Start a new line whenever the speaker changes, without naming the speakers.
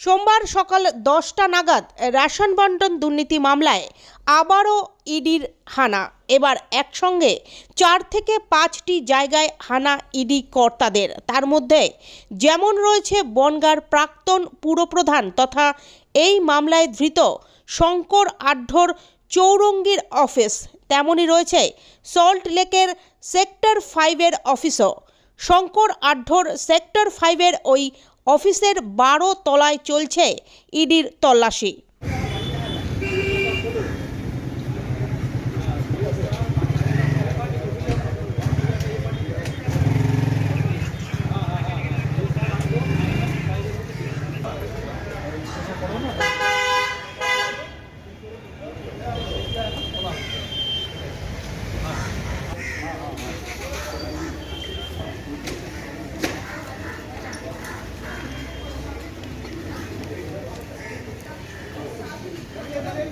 সোমবার সকাল দশটা নাগাদ রেশন বন্টন দুর্নীতি মামলায় আবারও ইডির হানা। এবার একসঙ্গে চার থেকে পাঁচটি জায়গায় হানা ইডি কর্তাদের। তার মধ্যে যেমন রয়েছে বনগার প্রাক্তন পুরপ্রধান তথা এই মামলায় ধৃত শঙ্কর আঢ্যর চৌরঙ্গীর অফিস। তেমনই রয়েছে সল্ট লেকের সেক্টর ফাইভের অফিসও। শঙ্কর আঢ্যর সেক্টর ফাইভের ওই অফিসের বারো তলায় চলছে ইডির তল্লাশি।